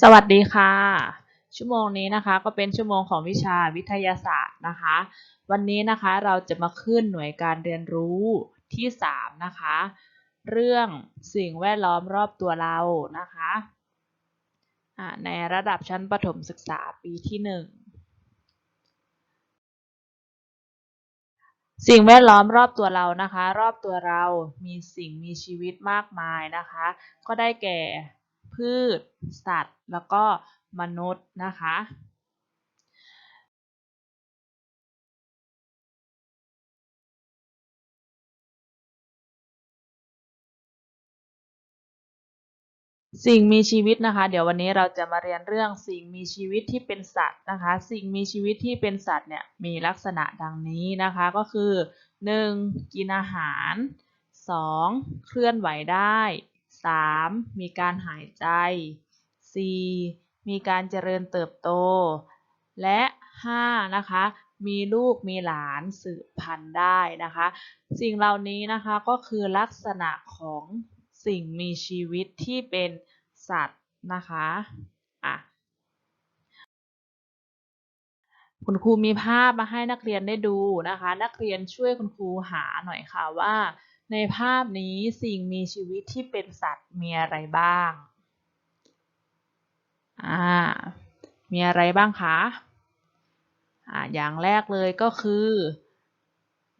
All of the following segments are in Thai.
สวัสดีค่ะ ชั่วโมงนี้นะคะก็เป็นชั่วโมงของวิชาวิทยาศาสตร์นะคะ วันนี้นะคะเราจะมาขึ้นหน่วยการเรียนรู้ที่ 3 นะคะ เรื่องสิ่งแวดล้อมรอบตัวเรานะคะในระดับชั้นประถมศึกษาปีที่ 1 สิ่งแวดล้อมรอบตัวเรานะคะ รอบตัวเรามีสิ่งมีชีวิตมากมายนะคะ ก็ได้แก่ พืช สัตว์ แล้วก็มนุษย์นะคะสิ่งมีชีวิตนะคะ เดี๋ยววันนี้เราจะมาเรียนเรื่องสิ่งมีชีวิตที่เป็นสัตว์นะคะ สิ่งมีชีวิตที่เป็นสัตว์เนี่ยมีลักษณะดังนี้นะคะก็คือ 1. กินอาหาร 2. เคลื่อนไหวได้ 3. มีการหายใจ 4. มีการเจริญเติบโต และ 5. นะคะมีลูกมีหลานสืบพันธุ์ได้นะคะ สิ่งเหล่านี้นะคะก็คือลักษณะของสิ่งมีชีวิตที่เป็นสัตว์นะคะอะคุณครูมีภาพมาให้นักเรียนได้ดูนะคะ นักเรียนช่วยคุณครูหาหน่อยค่ะว่า ในภาพนี้สิ่งมีชีวิตที่เป็นสัตว์มีอะไรบ้าง อ่า มีอะไรบ้างคะ อ่า อย่างแรกเลยก็คือ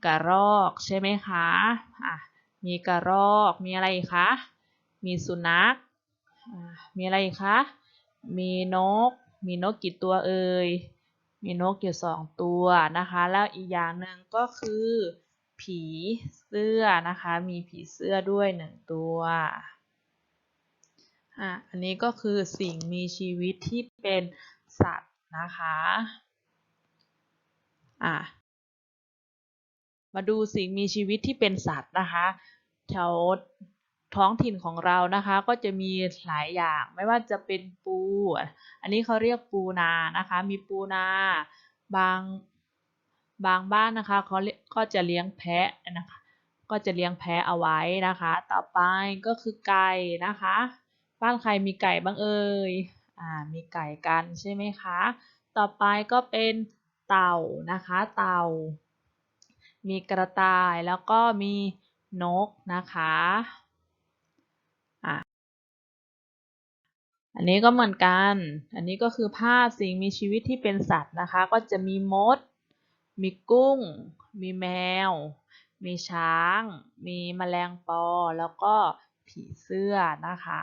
กระรอกใช่ไหมคะ อะมีกระรอก มีอะไรคะ มีสุนัข อ่า มีอะไรคะ มีนก มีนกกี่ตัวเอ่ย มีนกอยู่สองตัวนะคะ แล้วอีกอย่างหนึ่งก็คือ ผีเสื้อนะคะ มีผีเสื้อด้วยหนึ่งตัวอะอันนี้ก็คือสิ่งมีชีวิตที่เป็นสัตว์นะคะอะมาดูสิ่งมีชีวิตที่เป็นสัตว์นะคะแถวท้องถิ่นของเรานะคะ ก็จะมีหลายอย่างไม่ว่าจะเป็นปู อันนี้เขาเรียกปูนานะคะ มีปูนา บาง บางบ้านนะคะเขาก็จะเลี้ยงแพะนะคะ ก็จะเลี้ยงแพะเอาไว้นะคะ ต่อไปก็คือไก่นะคะ บ้านใครมีไก่บ้างเอ่ยอ่ามีไก่กันใช่ไหมคะ ต่อไปก็เป็นเต่านะคะ เต่า มีกระต่ายแล้วก็มีนกนะคะอะอันนี้ก็เหมือนกัน อันนี้ก็คือภาพสิ่งมีชีวิตที่เป็นสัตว์นะคะ ก็จะมีมด มีกุ้ง มีแมว มีช้าง มีแมลงปอ แล้วก็ผีเสื้อนะคะ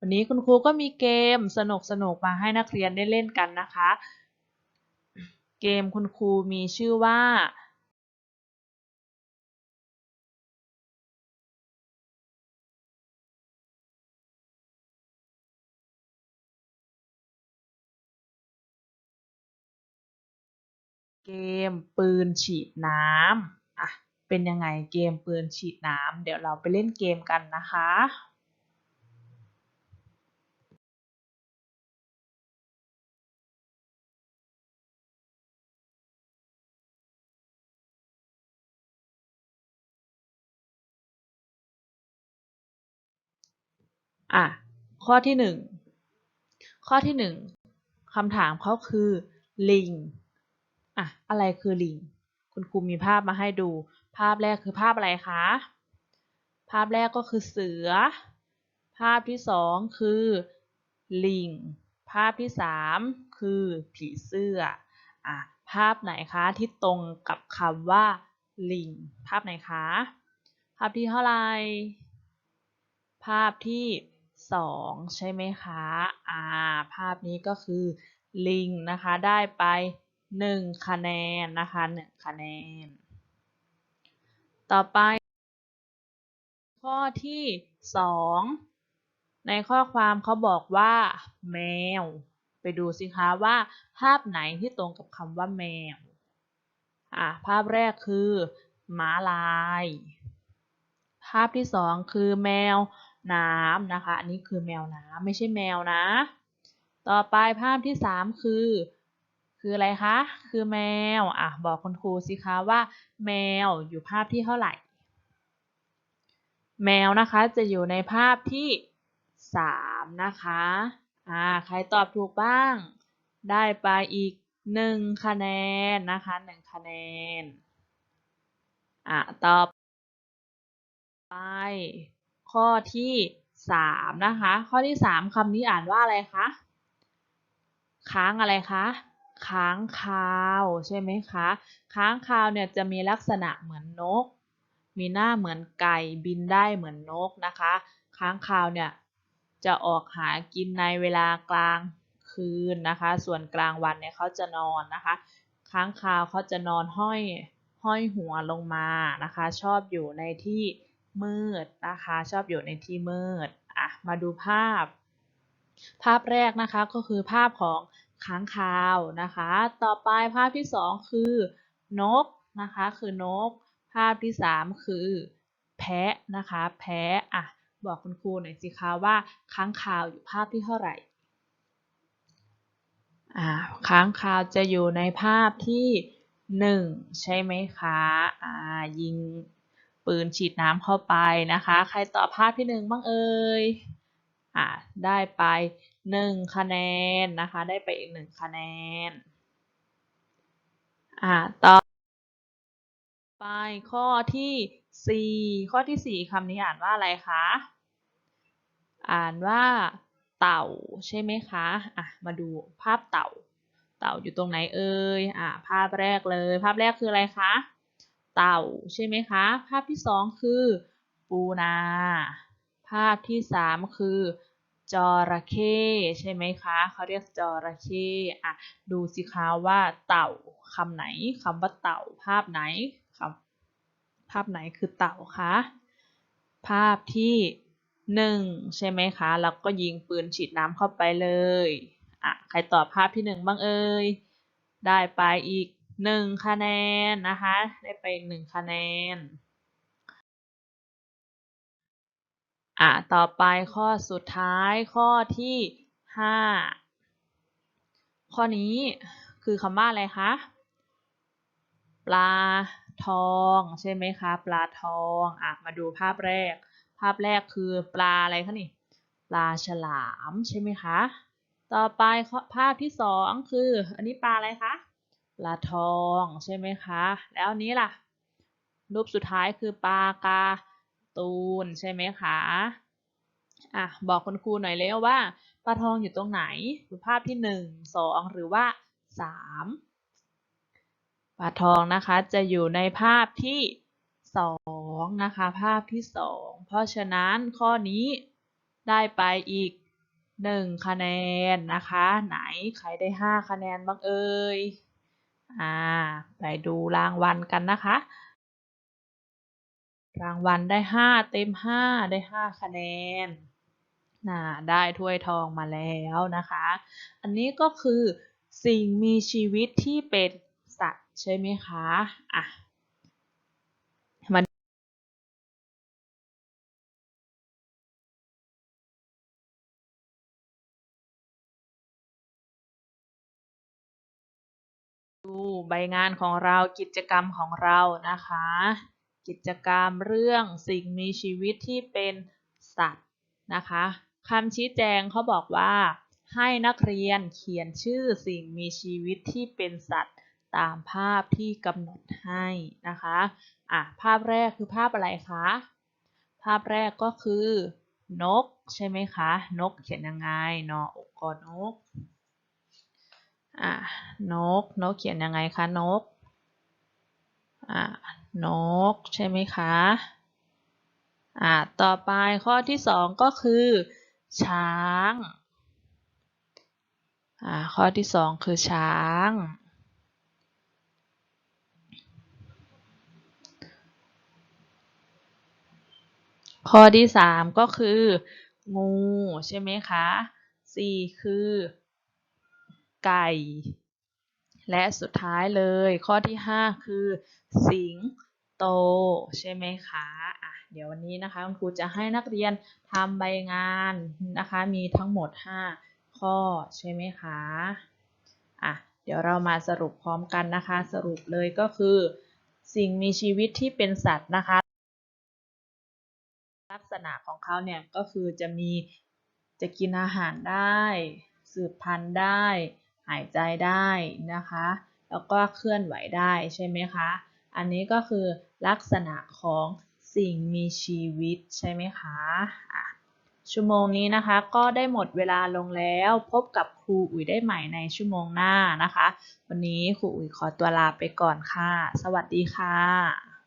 วันนี้คุณครูก็มีเกมสนุกๆมาให้นักเรียนได้เล่นกันนะคะ เกมคุณครูมีชื่อว่า เกมปืนฉีดน้ำอะเป็นยังไงเกมปืนฉีดน้ำเดี๋ยวเราไปเล่นเกมกันนะคะอะข้อที่หนึ่งข้อที่หนึ่งคำถามเขาคือลิง อะอะไรคือลิง คุณครูมีภาพมาให้ดู ภาพแรกคือภาพอะไรคะ ภาพแรกก็คือเสือ ภาพที่สองคือลิง ภาพที่สามคือผีเสื้ออะภาพไหนคะที่ตรงกับคำว่าลิง ภาพไหนคะ ภาพที่เท่าไหร่ภาพที่สองใช่ไหมคะ อ่า ภาพนี้ก็คือลิงนะคะได้ไป หนึ่งคะแนนนะคะหนึ่งคะแนน ต่อไป ข้อที่สองในข้อความเขาบอกว่า แมว ไปดูสิคะว่า ภาพไหนที่ตรงกับคำว่าแมวอ่าภาพแรกคือม้าลาย ภาพที่สองคือแมวน้ำนะคะ อันนี้คือแมวน้ำไม่ใช่แมวนะ ต่อไปภาพที่สามคือ คืออะไรคะ คือแมว อะ บอกคุณครูสิคะว่า แมวอยู่ภาพที่เท่าไหร่ แมวนะคะจะอยู่ในภาพที่สามนะคะ อ่า ใครตอบถูกบ้าง ได้ไปอีกหนึ่งคะแนนนะคะหนึ่งคะแนน อะ ตอบไป ข้อที่สามนะคะ ข้อที่สามคำนี้อ่านว่าอะไรคะ ค้างอะไรคะ ค้างคาวใช่ไหมคะ ค้างคาวเนี่ยจะมีลักษณะเหมือนนก มีหน้าเหมือนไก่บินได้เหมือนนกนะคะ ค้างคาวเนี่ยจะออกหากินในเวลากลางคืนนะคะ ส่วนกลางวันเนี่ยเขาจะนอนนะคะ ค้างคาวเขาจะนอนห้อยห้อยหัวลงมานะคะ ชอบอยู่ในที่มืดนะคะ ชอบอยู่ในที่มืดอะมาดูภาพ ภาพแรกนะคะก็คือภาพของ ค้างคาวนะคะ ต่อไปภาพที่สองคือนกนะคะคือนก ภาพที่สามคือ แพะนะคะแพะอะบอกคุณครูหน่อยสิคะว่าค้างคาวอยู่ภาพที่เท่าไหร่อ่าค้างคาวจะอยู่ในภาพที่หนึ่งใช่ไหมคะอ่ายิงปืนฉีดน้ำเข้าไปนะคะ ใครตอบภาพที่หนึ่งบ้างเอ่ยอ่าได้ไป หนึ่งคะแนนนะคะ ได้ไปอีกหนึ่งคะแนน อ่า ต่อไปข้อที่สี่ข้อที่สี่คำนี้อ่านว่าอะไรคะ อ่านว่าเต่าใช่ไหมคะ อะ มาดูภาพเต่า เต่าอยู่ตรงไหนเอ่ย อะ ภาพแรกเลย ภาพแรกคืออะไรคะ เต่าใช่ไหมคะ ภาพที่สองคือปูนา ภาพที่สามคือ จระเข้ใช่ไหมคะเขาเรียกจระเข้อะดูสิคะว่าเต่าคำไหนคำว่าเต่าภาพไหนคำภาพไหนคือเต่าคะภาพที่หนึ่งใช่ไหมคะแล้วก็ยิงปืนฉีดน้ำเข้าไปเลยอะใครตอบภาพที่หนึ่งบ้างเอ่ยได้ไปอีกหนึ่งคะแนนนะคะ ได้ไปอีกหนึ่งคะแนน อะต่อไปข้อสุดท้ายข้อที่ห้าข้อนี้คือคำว่าอะไรคะ ปลาทองใช่ไหมคะ ปลาทองอะมาดูภาพแรก ภาพแรกคือปลาอะไรคะนี่ ปลาฉลามใช่ไหมคะ ต่อไปภาพที่สองคือ อันนี้ปลาอะไรคะปลาทองใช่ไหมคะ แล้วนี้ล่ะ รูปสุดท้ายคือปลากา ตูนใช่ไหมคะอะบอกคุณครูหน่อยแล้วว่าปลาทองอยู่ตรงไหนคือภาพที่หนึ่งสองหรือว่าสามปลาทองนะคะจะอยู่ในภาพที่สองนะคะภาพที่สองเพราะฉะนั้นข้อนี้ได้ไปอีกหนึ่งคะแนนนะคะ ไหนใครได้ห้าคะแนนบ้างเอ่ยอ่าไปดูรางวัลกันนะคะ รางวัลได้ห้าเต็มห้าได้ห้าคะแนนนะได้ถ้วยทองมาแล้วนะคะ อันนี้ก็คือสิ่งมีชีวิตที่เป็นสัตว์ใช่ไหมคะอะมาดูใบงานของเรากิจกรรมของเรานะคะ กิจกรรมเรื่องสิ่งมีชีวิตที่เป็นสัตว์นะคะคำชี้แจงเขาบอกว่า ให้นักเรียนเขียนชื่อสิ่งมีชีวิตที่เป็นสัตว์ตามภาพที่กำหนดให้นะคะอะภาพแรกคือภาพอะไรคะ ภาพแรกก็คือนกใช่ไหมคะ นกเขียนยังไงนออกกอนกอะนก นกเขียนยังไงคะนกอะ นก ใช่ไหมคะอะต่อไปข้อที่สองก็คือ ช้างอ่าข้อที่สองคือช้างข้อที่สามก็คือ งู ใช่ไหมคะสี่คือ ไก่ และสุดท้ายเลยข้อที่ห้าคือ สิงโต ใช่ไหมคะอะเดี๋ยววันนี้นะคะคุณครูจะให้นักเรียนทำใบงานนะคะมีทั้งหมด 5 ข้อใช่ไหมคะอะเดี๋ยวเรามาสรุปพร้อมกันนะคะ สรุปเลยก็คือ สิ่งมีชีวิตที่เป็นสัตว์นะคะ ลักษณะของเขาเนี่ยก็คือจะมีจะกินอาหารได้ สืบพันธุ์ได้ หายใจได้นะคะ แล้วก็เคลื่อนไหวได้ใช่ไหมคะ อันนี้ก็คือลักษณะของสิ่งมีชีวิตใช่ไหมคะะชั่วโมงนี้นะคะก็ได้หมดเวลาลงแล้วพบกับครูอุ๋ยได้ใหม่ในชั่วโมงหน้านะคะ วันนี้ครูอุ๋ยขอตัวลาไปก่อนค่ะ สวัสดีค่ะ